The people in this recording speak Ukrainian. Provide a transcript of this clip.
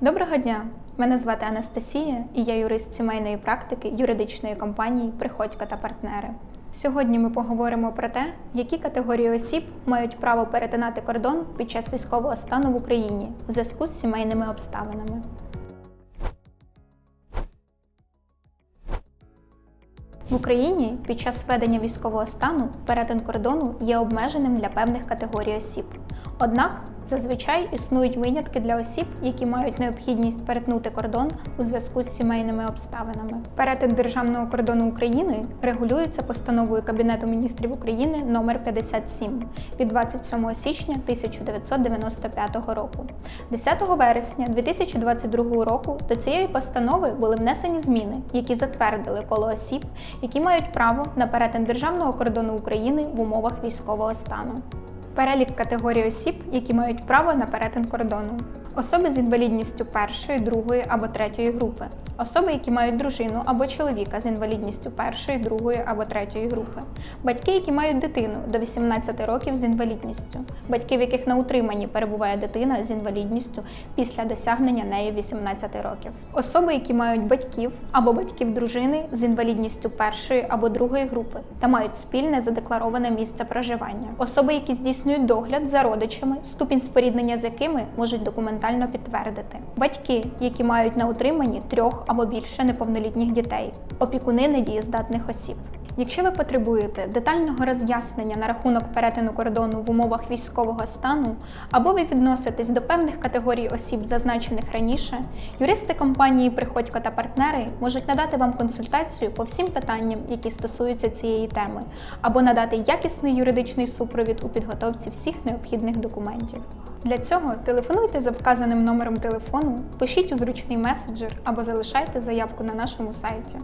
Доброго дня! Мене звати Анастасія і я юрист сімейної практики юридичної компанії Приходько та партнери. Сьогодні ми поговоримо про те, які категорії осіб мають право перетинати кордон під час військового стану в Україні в зв'язку з сімейними обставинами. В Україні під час введення військового стану перетин кордону є обмеженим для певних категорій осіб. Однак зазвичай існують винятки для осіб, які мають необхідність перетнути кордон у зв'язку з сімейними обставинами. Перетин державного кордону України регулюється постановою Кабінету міністрів України номер 57 від 27 січня 1995 року. 10 вересня 2022 року до цієї постанови були внесені зміни, які затвердили коло осіб, які мають право на перетин державного кордону України в умовах військового стану. Перелік категорій осіб, які мають право на перетин кордону. Особи з інвалідністю першої, другої або третьої групи. Особи, які мають дружину або чоловіка з інвалідністю першої, другої або третьої групи. Батьки, які мають дитину до 18 років з інвалідністю. Батьки, в яких на утриманні перебуває дитина з інвалідністю після досягнення нею 18 років. Особи, які мають батьків або батьків дружини з інвалідністю першої або другої групи та мають спільне задеклароване місце проживання. Особи, які здійснюють догляд за родичами, ступінь споріднення з якими можуть документально підтвердити. Батьки, які мають на утриманні трьох або більше неповнолітніх дітей, опікуни недієздатних осіб. Якщо ви потребуєте детального роз'яснення на рахунок перетину кордону в умовах військового стану, або ви відноситесь до певних категорій осіб, зазначених раніше, юристи компанії Приходько та партнери можуть надати вам консультацію по всім питанням, які стосуються цієї теми, або надати якісний юридичний супровід у підготовці всіх необхідних документів. Для цього телефонуйте за вказаним номером телефону, пишіть у зручний меседжер або залишайте заявку на нашому сайті.